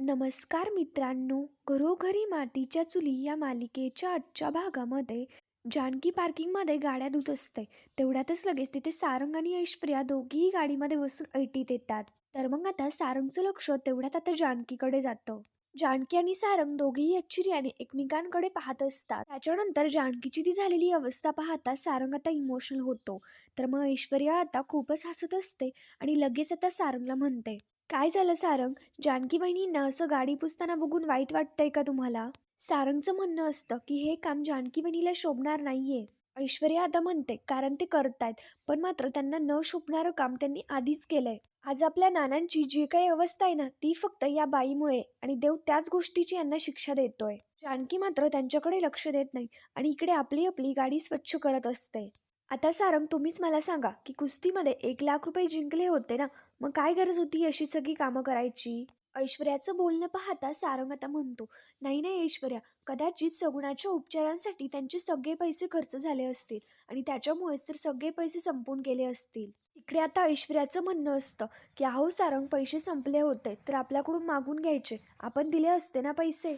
नमस्कार मित्रांनो घरोघरी मातीच्या चुली या मालिकेच्या आजच्या भागामध्ये जानकी पार्किंगमध्ये गाड्या धुत असते. तेवढ्यातच लगेच तिथे सारंग आणि ऐश्वर्या दोघीही गाडीमध्ये बसून ऐटीत येतात. तर मग आता सारंगचं लक्ष तेवढ्यात आता जानकीकडे जातं. जानकी आणि सारंग दोघेही आश्चर्याने एकमेकांकडे पाहत असतात. त्याच्यानंतर जानकीची ती झालेली अवस्था पाहता सारंग आता इमोशनल होतो. तर मग ऐश्वर्या आता खूपच हसत असते आणि लगेच आता सारंगला म्हणते काय झालं सारंग? जानकी बहिणींना असं गाडी पुसताना बघून वाईट वाटतंय का तुम्हाला? सारंगचं म्हणणं असतं की हे काम जानकी बहिणीला शोभणार नाहीये. ऐश्वर्या आता म्हणते कारण ते करतायत पण मात्र त्यांना न शोभणारं काम त्यांनी आधीच केलंय. आज आपल्या नानांची जी काही अवस्था आहे ना ती फक्त या बाईमुळे आणि देव त्याच गोष्टीची यांना शिक्षा देतोय. जानकी मात्र त्यांच्याकडे लक्ष देत नाही आणि इकडे आपली आपली गाडी स्वच्छ करत असते. आता सारंग तुम्हीच मला सांगा की कुस्तीमध्ये एक लाख रुपये जिंकले होते ना मग काय गरज होती अशी सगळी कामं करायची? ऐश्वर्याचं बोलणं पाहता सारंग आता म्हणतो नाही नाही ऐश्वर्या कदाचित सगुणाच्या उपचारांसाठी त्यांचे सगळे पैसे खर्च झाले असतील आणि त्याच्यामुळेच तर सगळे पैसे संपून गेले असतील. इकडे आता ऐश्वर्याचं म्हणणं असतं की अहो सारंग पैसे संपले होते तर आपल्याकडून मागून घ्यायचे. आपण दिले असते ना पैसे.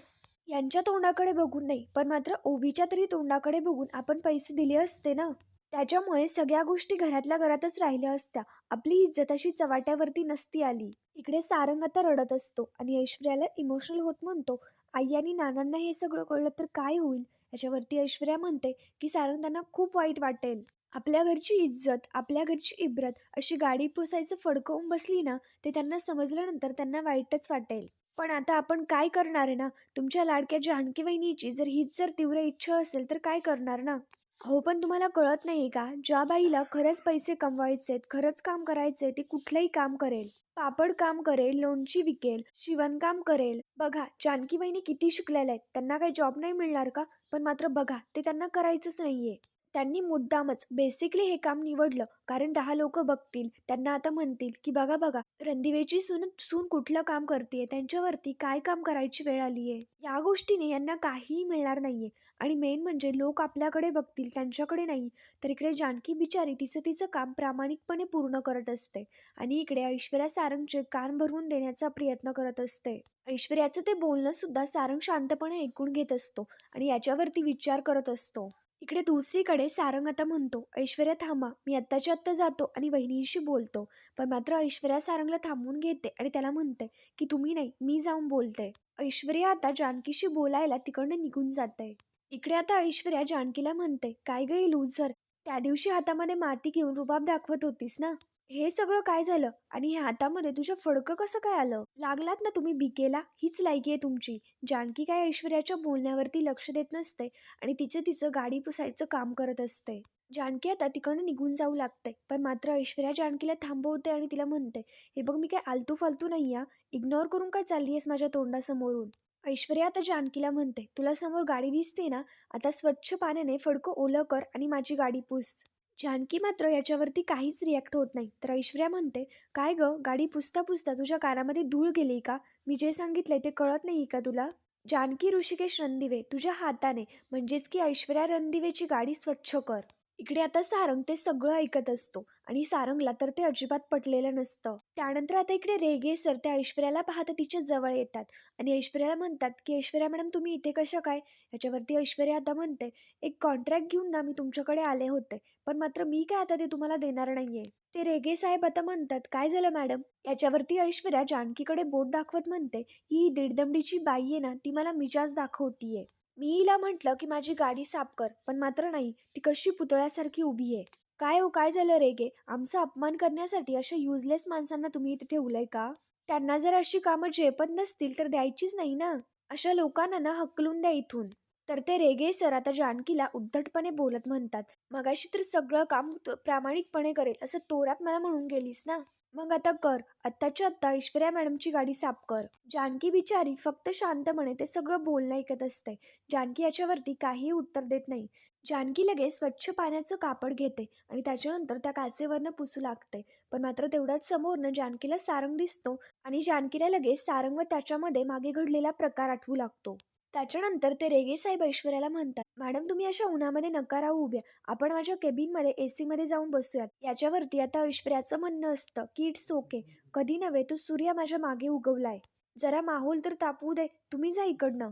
यांच्या तोंडाकडे बघून नाही पण मात्र ओवीच्या तरी तोंडाकडे बघून आपण पैसे दिले असते ना. त्याच्यामुळे सगळ्या गोष्टी घरातल्या घरातच राहिल्या असत्या. आपली इज्जत अशी चवाट्यावरती नसती आली. इकडे सारंग आता रडत असतो आणि ऐश्वर्याला इमोशनल होत म्हणतो आई आणि नानांना हे सगळं कळलं तर काय होईल? याच्यावरती ऐश्वर्या म्हणते की सारंग त्यांना खूप वाईट वाटेल. आपल्या घरची इज्जत आपल्या घरची इब्रत अशी गाडी पोसायचं फडकवून बसली ना ते त्यांना समजल्यानंतर त्यांना वाईटच वाटेल. पण आता आपण काय करणार ना? तुमच्या लाडक्या जानकी वहिनीची जर हीच जर तीव्र इच्छा असेल तर काय करणार ना? हो पण तुम्हाला कळत नाही का? ज्या बाईला खरंच पैसे कमवायचेत खरंच काम करायचे ती कुठलंही काम करेल. पापड काम करेल लोणची विकेल शिवणकाम करेल. बघा जानकी वहिनी किती शिकलेल्या आहेत. त्यांना काही जॉब नाही मिळणार का? पण मात्र बघा ते त्यांना करायचंच नाहीये. त्यांनी मुद्दामच बेसिकली हे काम निवडलं. कारण दहा लोक बघतील त्यांना आता म्हणतील की बघा बघा रणदिवेची सून सून कुठलं काम करते त्यांच्यावरती काय काम करायची वेळ आली आहे? या गोष्टीने यांना काहीही मिळणार नाहीये. आणि मेन म्हणजे लोक आपल्याकडे बघतील त्यांच्याकडे नाही. तर इकडे जानकी बिचारी तिचं तिचं काम प्रामाणिकपणे पूर्ण करत असते. आणि इकडे ऐश्वर्या सारंगचे कान भरवून देण्याचा प्रयत्न करत असते. ऐश्वर्याचं ते बोलणं सुद्धा सारंग शांतपणे ऐकून घेत असतो आणि याच्यावरती विचार करत असतो. इकडे दुसरीकडे सारंग आता म्हणतो ऐश्वर्या थांबा मी आत्ताच्या आत्ता जातो आणि वहिनीशी बोलतो. पण मात्र ऐश्वर्या सारंगला थांबवून घेते आणि त्याला म्हणते की तुम्ही नाही मी जाऊन बोलते. ऐश्वर्या आता जानकीशी बोलायला तिकडनं निघून जाते इकडे आता ऐश्वर्या जानकीला म्हणते काय गई लूजर त्या दिवशी हातामध्ये माती घेऊन रुबाब दाखवत होतीस ना? हे सगळं काय झालं? आणि हे हातामध्ये तुझं फडकं कसं काय आलं? लागलात ना तुम्ही भिकेला हीच लायकी आहे तुमची. जानकी काय ऐश्वर्याच्या बोलण्यावरती लक्ष देत नसते आणि तिचं तिचं गाडी पुसायचं काम करत असते. जानकी आता तिकडनं निघून जाऊ लागते पण मात्र ऐश्वर्या जानकीला थांबवते आणि तिला म्हणते हे बघ मी काय आलतू फालतू नाही या इग्नोर करून काय चालली आहेस माझ्या तोंडासमोरून? ऐश्वर्या आता जानकीला म्हणते तुला समोर गाडी दिसते ना आता स्वच्छ पाण्याने फडकं ओलं कर आणि माझी गाडी पुस. जानकी मात्र याच्यावरती काहीच रिॲक्ट होत नाही. तर ऐश्वर्या म्हणते काय ग? गाडी पुसता पुसता तुझ्या कानामध्ये धूळ गेली का? मी जे सांगितलंय ते कळत नाही का तुला? जानकी ऋषिकेश रणदिवे तुझ्या हाताने. म्हणजेच की ऐश्वर्या रणदिवेची गाडी स्वच्छ कर. इकडे आता सारंग ते सगळं ऐकत असतो आणि सारंगला तर ते अजिबात पटलेलं नसतं. त्यानंतर आता इकडे रेगे सर त्या ऐश्वर्याला पाहता तिच्या जवळ येतात आणि ऐश्वर्याला म्हणतात की ऐश्वर्या मॅडम तुम्ही इथे कशा काय? याच्यावरती ऐश्वर्या आता म्हणते एक कॉन्ट्रॅक्ट घेऊन ना मी तुमच्याकडे आले होते पण मात्र मी काय आता ते तुम्हाला देणार नाहीये. ते रेगे साहेब आता म्हणतात काय झालं मॅडम? याच्यावरती ऐश्वर्या जानकीकडे बोट दाखवत म्हणते ही दीडदमडीची बाई आहे ना ती मला मिजाज दाखवतीये. मी हिला म्हटलं की माझी गाडी साफ कर पण मात्र नाही ती कशी पुतळ्यासारखी उभी आहे. काय हो काय झालं रेगे आमचा अपमान करण्यासाठी अशा युजलेस माणसांना तुम्ही इथे ठेवलंय का? त्यांना जर अशी कामं झेपत नसतील तर द्यायचीच नाही ना? अशा लोकांना ना हकलून द्या इथून. तर ते रेगे सर आता जानकीला उद्धटपणे बोलत म्हणतात मगाशी तर सगळं काम तू प्रामाणिकपणे करेल असं तोरात मला म्हणून गेलीस ना? मग आता कर. आत्ताच्या आत्ता ऐश्वर्या मॅडमची गाडी साफ कर. जानकी बिचारी फक्त शांतपणे ते सगळं बोलणं ऐकत असते. जानकी याच्यावरती काहीही उत्तर देत नाही. जानकी लगेच स्वच्छ पाण्याचं कापड घेते आणि त्याच्यानंतर त्या काचेवरनं पुसू लागते. पण मात्र तेवढ्याच समोरनं जानकीला सारंग दिसतो आणि जानकीला लगेच सारंग व त्याच्यामध्ये मागे घडलेला प्रकार आठवू लागतो. त्याच्यानंतर ते रेगे साहेब ऐश्वर्याला म्हणतात मॅडम तुम्ही अशा उन्हामध्ये नका राहू उभ्या. आपण माझ्या केबिनमध्ये ए सीमध्ये जाऊन बसूयात. याच्यावरती आता ऐश्वर्याचं म्हणणं असतं की इट्स ओके कधी नव्हे तो सूर्य माझ्या मागे उगवलाय. जरा माहोल तर तापवू दे. तुम्ही जा इकडनं.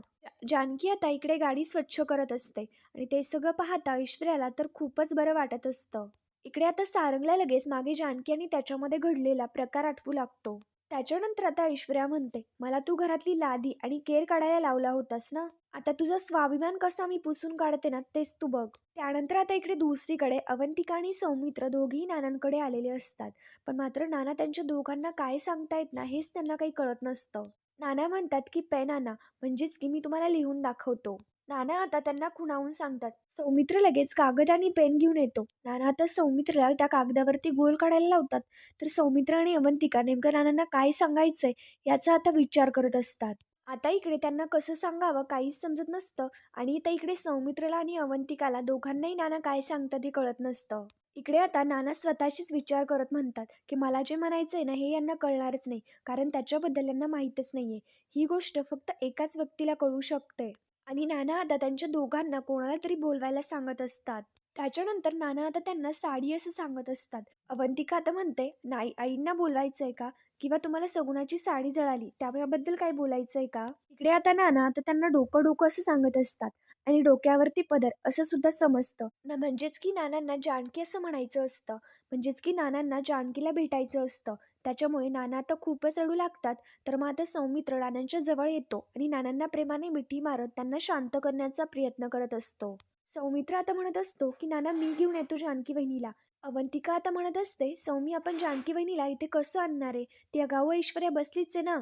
जानकी आता इकडे गाडी स्वच्छ करत असते आणि ते सगळं पाहता ऐश्वर्याला तर खूपच बरं वाटत असतं. इकडे आता सारंगला लगेच मागे जानकी आणि त्याच्यामध्ये घडलेला प्रकार आठवू लागतो. त्याच्यानंतर आता ऐश्वर्या म्हणते मला तू घरातली लादी आणि केर काढायला लावला होतास ना? आता तुझा स्वाभिमान कसा मी पुसून काढते ना तेच तू बघ. त्यानंतर आता इकडे दुसरीकडे अवंतिका आणि सौमित्र दोघेही नानांकडे आलेले असतात. पण मात्र नाना त्यांच्या दोघांना काय सांगतायत ना हेच त्यांना काही कळत नसतं. नाना म्हणतात की पे नाना म्हणजेच की मी तुम्हाला लिहून दाखवतो. नाना आता त्यांना खुणावून सांगतात. सौमित्र लगेच कागद आणि पेन घेऊन येतो. नाना आता सौमित्रला त्या कागदावरती गोल काढायला लावतात. तर सौमित्र आणि अवंतिका नेमकं नानांना काय सांगायचंय याचा आता विचार करत असतात. आता इकडे त्यांना कसं सांगावं काहीच समजत नसतं आणि आता इकडे सौमित्रला आणि अवंतिकाला दोघांनाही नाना काय सांगतात हे कळत नसतं. इकडे आता नाना स्वतःशीच विचार करत म्हणतात की मला जे म्हणायचंय ना हे यांना कळणारच नाही कारण त्याच्याबद्दल यांना माहीतच नाहीये. ही गोष्ट फक्त एकाच व्यक्तीला कळू शकते. आणि नाना आता त्यांच्या दोघांना कोणाला तरी बोलवायला सांगत असतात. त्याच्यानंतर नाना आता त्यांना साडी असं सांगत असतात. अवंतिका आता म्हणते नाही आईंना बोलायचंय का? किंवा तुम्हाला सगुणाची साडी जळाली त्याबद्दल काय बोलायचंय का? इकडे आता नाना आता त्यांना डोकं डोकं असं सांगत असतात. आणि डोक्यावरती पदर असं सुद्धा समजतं. ना म्हणजेच की नानांना जानकी असं म्हणायचं असतं. म्हणजेच की नानांना जानकीला भेटायचं असतं. त्याच्यामुळे नाना आता खूपच रडू लागतात. तर मग आता सौमित्र नानांच्या जवळ येतो आणि नानांना प्रेमाने मिठी मारत त्यांना शांत करण्याचा प्रयत्न करत असतो. सौमित्र आता म्हणत असतो की नाना मी घेऊन येतो जानकी बहिणीला. अवंतिका आता म्हणत असते सौमी आपण जानकी बहिणीला इथे कसं आणणार आहे? ती अगाऊ ऐश्वर्या बसलीच आहे ना?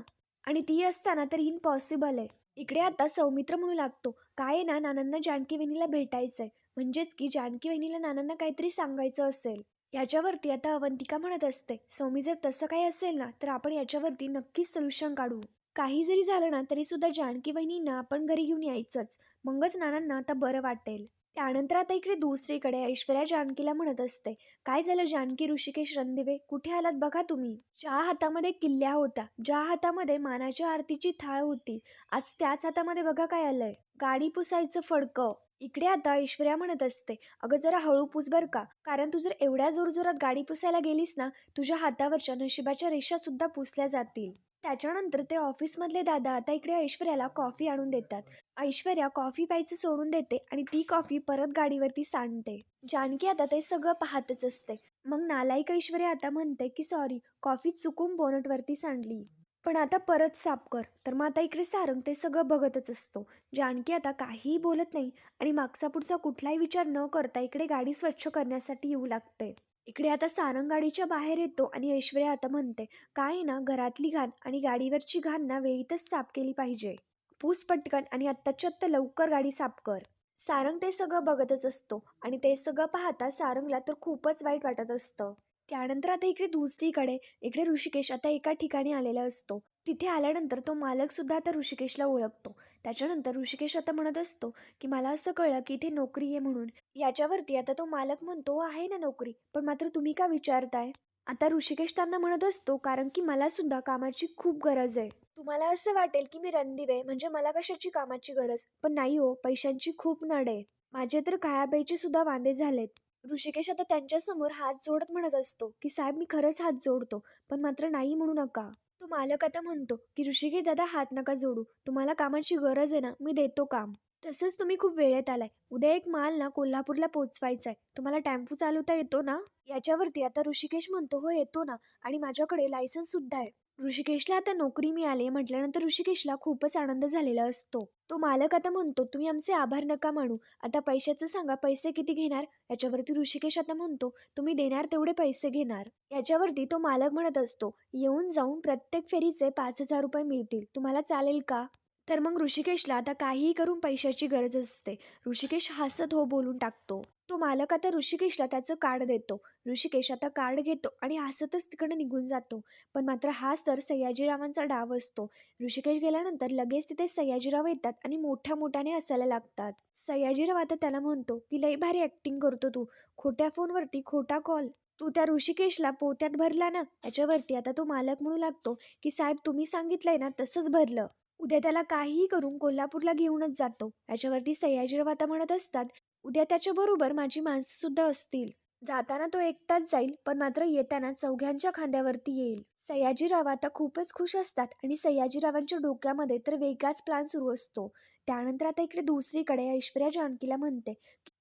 आणि ती असताना तर इम्पॉसिबल आहे. इकडे आता सौमित्र म्हणू लागतो काय आहे ना नानांना जानकी वहिनीला भेटायचंय. म्हणजेच की जानकी बहिणीला नानांना काहीतरी सांगायचं असेल. याच्यावरती आता अवंतिका म्हणत असते सौमी जर तसं काही असेल ना तर आपण याच्यावरती नक्कीच सोल्युशन काढू. काही जरी झालं ना तरी सुद्धा जानकी वहिनींना आपण घरी घेऊन यायचंच. मगच नानांना आता बरं वाटेल. त्यानंतर आता इकडे दुसरीकडे ऐश्वर्या जानकीला म्हणत असते काय झालं जानकी ऋषिकेश रणदिवे? कुठे आलात बघा तुम्ही? ज्या हातामध्ये किल्ल्या होता ज्या हातामध्ये मानाच्या आरतीची थाळ होती आज त्याच हातामध्ये बघा काय आलंय. गाडी पुसायचं फडकं. इकडे आता ऐश्वर्या म्हणत असते अगं जरा हळू पुस बर का कारण तू जर एवढ्या जोरजोरात गाडी पुसायला गेलीस ना तुझ्या हातावरच्या नशिबाच्या रेषा सुद्धा पुसल्या जातील. त्याच्यानंतर ते ऑफिसमधले दादा आता इकडे ऐश्वर्याला कॉफी आणून देतात. ऐश्वर्या कॉफी प्यायचं सोडून देते आणि ती कॉफी परत गाडीवरती सांडते. जानकी आता ते सगळं पाहतच असते. मग नालायक ऐश्वर्या आता म्हणते की सॉरी कॉफी चुकून बोनटवरती सांडली. पण आता परत साफ कर. तर मग आता इकडे सारंग ते सगळं बघतच असतो. जानकी आता काहीही बोलत नाही आणि मागचा पुढचा कुठलाही विचार न करता इकडे गाडी स्वच्छ करण्यासाठी येऊ लागते. इकडे आता सारंग गाडीच्या बाहेर येतो आणि ऐश्वर्या आता म्हणते काय आहे ना घरातली घाण आणि गाडीवरची घाण ना वेळीतच साफ केली पाहिजे. पूस पटकन आणि आत्ताच्या आत्ता लवकर गाडी साफ कर. सारंग ते सगळं बघतच असतो आणि ते सगळं पाहता सारंगला तर खूपच वाईट वाटत असतं. त्यानंतर आता इकडे दुसरीकडे इकडे ऋषिकेश आता एका ठिकाणी आलेला असतो. तिथे आल्यानंतर तो मालक सुद्धा आता ऋषिकेशला ओळखतो. त्याच्यानंतर ऋषिकेश आता म्हणत असतो की मला असं कळलं की इथे नोकरी आहे म्हणून. याच्यावरती आता तो मालक म्हणतो आहे ना नोकरी पण मात्र तुम्ही का विचारताय? आता ऋषिकेश त्यांना म्हणत असतो कारण की मला सुद्धा कामाची खूप गरज आहे. तुम्हाला असं वाटेल की मी रणदिवे म्हणजे मला कशाची कामाची गरज? पण नाही हो पैशांची खूप नड आहे. माझे तर कायाबाईचे सुद्धा वांदे झालेत. ऋषिकेश आता त्यांच्यासमोर हात जोडत म्हणत असतो की साहेब मी खरंच हात जोडतो पण मात्र नाही म्हणू नका. तो मालक आता म्हणतो की ऋषिकेश दादा हात नका जोडू. तुम्हाला कामाची गरज आहे ना मी देतो काम. तसंच तुम्ही खूप वेळेत आलाय. उद्या एक माल ना कोल्हापूरला पोचवायचा आहे तुम्हाला टेम्पो चालवता येतो ना? याच्यावरती आता ऋषिकेश म्हणतो हो येतो ना. आणि माझ्याकडे लायसन्स सुद्धा आहे ऋषिकेशला आता नोकरी मिळाली म्हटल्यानंतर ऋषिकेशला खूपच आनंद झालेला असतो. तो मालक आता म्हणतो तुम्ही आमचे आभार नका मानू. आता पैशाचं सांगा पैसे किती घेणार? याच्यावरती ऋषिकेश आता म्हणतो तुम्ही देणार तेवढे पैसे घेणार. याच्यावरती तो मालक म्हणत असतो येऊन जाऊन प्रत्येक फेरीचे पाच हजार रुपये मिळतील. तुम्हाला चालेल का? तर मग ऋषिकेशला आता काहीही करून पैशाची गरज असते. ऋषिकेश हसत हो बोलून टाकतो. तो मालक आता ऋषिकेशला त्याचं कार्ड देतो. ऋषिकेश आता कार्ड घेतो आणि हसतच तिकडे निघून जातो. पण मात्र हाच तर सयाजीरावांचा डाव असतो. ऋषिकेश गेल्यानंतर लगेच तिथे सयाजीराव येतात आणि मोठ्या मोठ्याने हसायला लागतात. सयाजीराव आता त्याला म्हणतो की लई भारी ऍक्टिंग करतो तू. खोट्या फोनवरती खोटा कॉल तू त्या ऋषिकेशला पोत्यात भरला ना? याच्यावरती आता तो मालक म्हणू लागतो की साहेब तुम्ही सांगितलंय ना तसंच भरलं. उद्या त्याला काहीही करून कोल्हापूरला घेऊनच जातो. याच्यावरती सयाजीराव आता म्हणत असतात उद्या त्याच्याबरोबर माझी माणसं सुद्धा असतील. जाताना तो एकटाच जाईल पण मात्र येताना चौघ्यांच्या खांद्यावरती येईल. सयाजीराव आता खूपच खुश असतात आणि सयाजीरावांच्या डोक्यामध्ये तर वेगळाच प्लॅन सुरू असतो. त्यानंतर आता इकडे दुसरीकडे ऐश्वर्या जानकीला म्हणते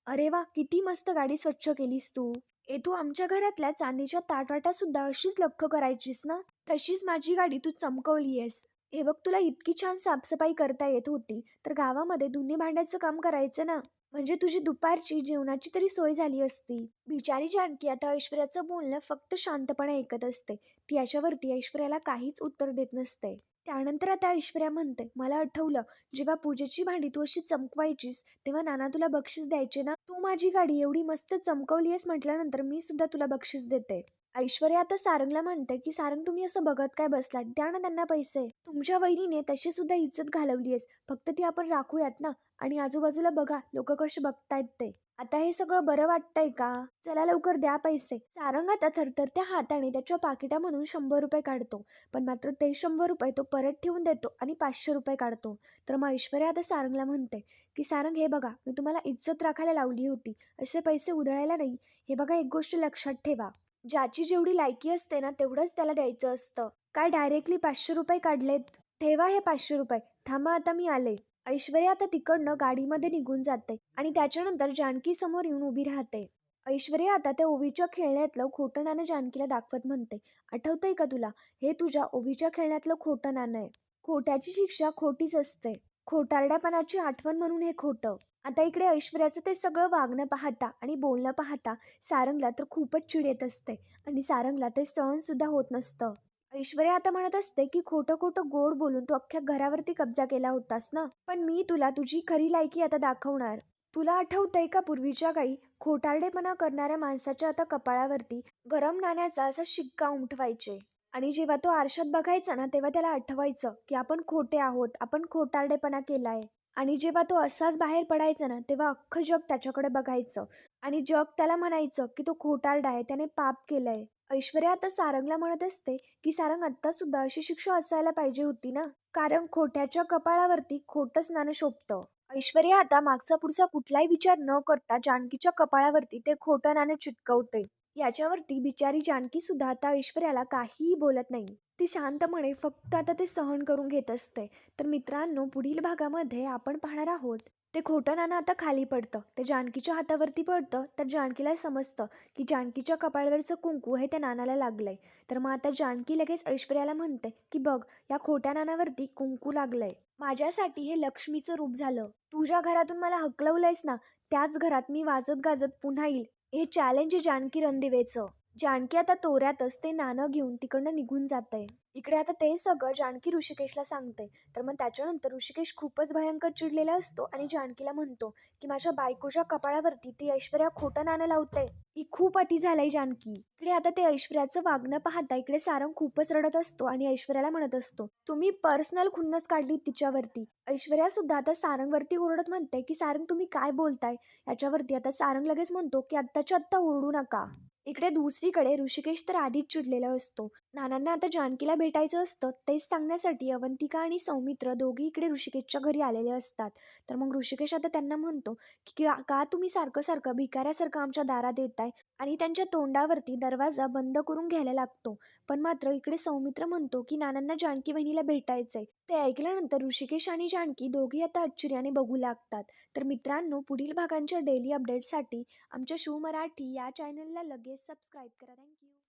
अरे वा किती मस्त गाडी स्वच्छ केलीस तू. ए तू आमच्या घरातल्या चांदीच्या ताटवाटा सुद्धा अशीच लक्क करायचीस ना? तशीच माझी गाडी तू चमकवलीयस. हे बघ तुला इतकी छान साफसफाई करता येत होती तर गावामध्ये धुणी भांड्याचं काम करायचं ना? म्हणजे तुझी दुपारची जेवणाची तरी सोय झाली असती. बिचारी जानकी आता ऐश्वर्याचं बोलणं फक्त शांतपणे ऐकत असते. ती याच्यावरती ऐश्वर्याला काहीच उत्तर देत नसते. त्यानंतर आता ऐश्वर्या म्हणते मला आठवलं जेव्हा पूजेची भांडी तू अशी चमकवायचीस तेव्हा नाना तुला बक्षीस द्यायचे ना? तू माझी गाडी एवढी मस्त चमकवली आहेस म्हटल्यानंतर मी सुद्धा तुला बक्षीस देते. ऐश्वर्या आता सारंगला म्हणते की सारंग तुम्ही असं बघत काय बसलात? द्या ना त्यांना पैसे. तुमच्या वहिनीने तशी सुद्धा इज्जत घालवली आहेस फक्त ती आपण राखूयात ना? आणि आजूबाजूला बघा लोक कसे बघतायत ते. आता हे सगळं बरं वाटतंय का? चला लवकर द्या पैसे. सारंग आता थरथरत्या हाताने त्याच्या पाकिटामधून शंभर रुपये काढतो. पण मात्र ते शंभर रुपये तो परत ठेवून देतो आणि पाचशे रुपये काढतो. तर मग ऐश्वर्या आता सारंगला म्हणते की सारंग हे बघा मी तुम्हाला इज्जत राखायला लावली होती. असे पैसे उधळायला नाही. हे बघा एक गोष्ट लक्षात ठेवा. ज्याची जेवढी लायकी असते ना तेवढंच त्याला द्यायचं असतं. काय डायरेक्टली पाचशे रुपये काढलेत? ठेवा हे पाचशे रुपये. थांबा आता मी आले. ऐश्वर्या आता तिकडनं गाडीमध्ये निघून जाते आणि त्याच्यानंतर जानकी समोर येऊन उभी राहते. ऐश्वर्या आता त्या ओवीच्या खेळण्यातलं खोटं नाणं जानकीला दाखवत म्हणते. आठवतंय का तुला? हे तुझ्या ओवीच्या खेळण्यातलं खोटं नाणं आहे. खोट्याची शिक्षा खोटीच असते. खोटारड्यापणाची आठवण म्हणून हे खोटं. आता इकडे ऐश्वर्याचं ते सगळं वागणं पाहता आणि बोलणं पाहता सारंगला तर खूपच चिड येत असते आणि सारंगला ते सहन सुद्धा होत नसतं. ऐश्वर्या आता म्हणत असते की खोटं खोटं गोड बोलून तू अख्ख्या घरावरती कब्जा केला होतास ना? पण मी तुला तुझी खरी लायकी आता दाखवणार. तुला आठवतंय का पूर्वीच्या काही खोटारडेपणा करणाऱ्या माणसाच्या आता कपाळावरती गरम नाण्याचा असा शिक्का उमटवायचे आणि जेव्हा तो आरशात बघायचा ना तेव्हा त्याला आठवायचं की आपण खोटे आहोत आपण खोटारडेपणा केलाय. आणि जेव्हा तो असाच बाहेर पडायचा ना तेव्हा अख्खं जग त्याच्याकडे बघायचं. आणि जग त्याला म्हणायचं की तो खोटारडा आहे त्याने पाप केलंय. ऐश्वर्या आता सारंगला म्हणत असते की सारंग आत्ता सुद्धा अशी शिक्षा असायला पाहिजे होती ना? कारण खोट्याच्या कपाळावरती खोटंच नाणं शोभतं. ऐश्वर्या आता मागचा पुढचा कुठलाही विचार न करता जानकीच्या कपाळावरती ते खोटं नाणं चिटकवते. याच्यावरती बिचारी जानकी सुद्धा आता ऐश्वर्याला काहीही बोलत नाही. ती शांतपणे फक्त आता ते सहन करून घेत असते. तर मित्रांनो पुढील भागामध्ये आपण पाहणार आहोत ते खोटं नाणं आता खाली पडतं. ते जानकीच्या हातावरती पडतं. तर जानकीला समजतं की जानकीच्या कपाळावरचं कुंकू हे त्या नानाला लागलं आहे तर मग आता जानकी लगेच ऐश्वर्याला म्हणते की बघ या खोट्या नाण्यावरती कुंकू लागलंय. माझ्यासाठी हे लक्ष्मीचं रूप झालं. तुझ्या घरातून मला हकलवलंयस ना त्याच घरात मी वाजत गाजत पुन्हा येईल. हे चॅलेंज आहे जानकी रणदिवेचं. जानकी आता तोऱ्यातच ते नाणं घेऊन तिकडनं निघून जाते इकडे आता ते सगळं जानकी ऋषिकेशला सांगते. तर मग त्याच्यानंतर ऋषिकेश खूपच भयंकर चिडलेला असतो आणि जानकीला म्हणतो की माझ्या बायकोच्या कपाळावरती ती ऐश्वर्या खोटं नाणं लावते. ही खूप अति झालंय जानकी. इकडे आता ते ऐश्वर्याचं वागणं पाहता इकडे सारंग खूपच रडत असतो आणि ऐश्वर्याला म्हणत असतो तुम्ही पर्सनल खुन्नस काढली तिच्यावरती. ऐश्वर्या सुद्धा आता सारंगवरती ओरडत म्हणते की सारंग तुम्ही काय बोलताय? याच्यावरती आता सारंग लगेच म्हणतो की आत्ताच्या आत्ता ओरडू नका. इकडे दुसरीकडे ऋषिकेश तर आधीच चिडलेला असतो. नानांना आता जानकीला भेटायचं असतं तेच सांगण्यासाठी अवंतिका आणि सौमित्र दोघी इकडे ऋषिकेशच्या घरी आलेले असतात. तर मग ऋषिकेश आता त्यांना म्हणतो की का का तुम्ही सारखं सारखं भिकाऱ्यासारखं आमच्या दारात येताय? आणि त्यांच्या तोंडावरती दरवाजा बंद करून घ्यायला लागतो. पण मात्र इकडे सौमित्र म्हणतो की नानांना जानकी बहिणीला भेटायचंय. ते ऐकल्यानंतर ऋषिकेश आणि जानकी दोघे आता आश्चर्याने बघू लागतात. तर मित्रांनो पुढील भागांच्या डेली अपडेटसाठी आमच्या शिव मराठी या चॅनलला लगेच सबस्क्राईब करा. थँक्यू